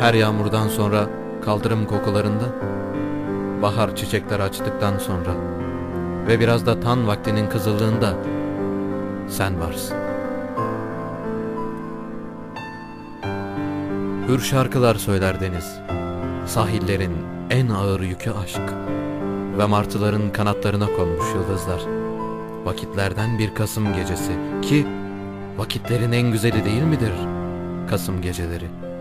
Her yağmurdan sonra kaldırım kokularında, bahar çiçekler açtıktan sonra ve biraz da tan vaktinin kızıldığında sen varsın. Hür şarkılar söyler deniz, sahillerin en ağır yükü aşk ve martıların kanatlarına konmuş yıldızlar. Vakitlerden bir Kasım gecesi ki vakitlerin en güzeli değil midir Kasım geceleri?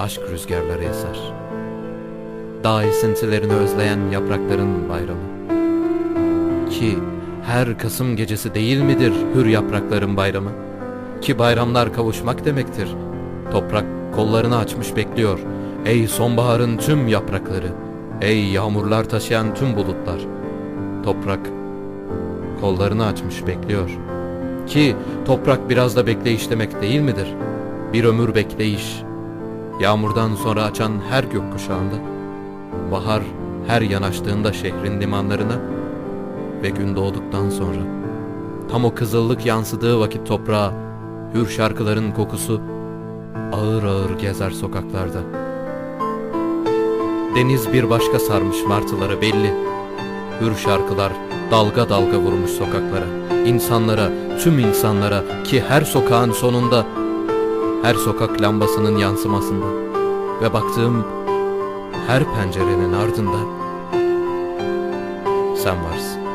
Aşk rüzgarları eser. Dağ esintilerini özleyen yaprakların bayramı. Ki her Kasım gecesi değil midir hür yaprakların bayramı? Ki bayramlar kavuşmak demektir. Toprak kollarını açmış bekliyor. Ey sonbaharın tüm yaprakları, ey yağmurlar taşıyan tüm bulutlar. Toprak kollarını açmış bekliyor. Ki toprak biraz da bekleyiş demek değil midir? Bir ömür bekleyiş. Yağmurdan sonra açan her gökkuşağında, bahar her yanaştığında şehrin limanlarına ve gün doğduktan sonra, tam o kızıllık yansıdığı vakit toprağa, hür şarkıların kokusu ağır ağır gezer sokaklarda. Deniz bir başka sarmış martıları belli. Hür şarkılar dalga dalga vurmuş sokaklara, insanlara, tüm insanlara ki her sokağın sonunda, her sokak lambasının yansımasında ve baktığım her pencerenin ardında sen varsın.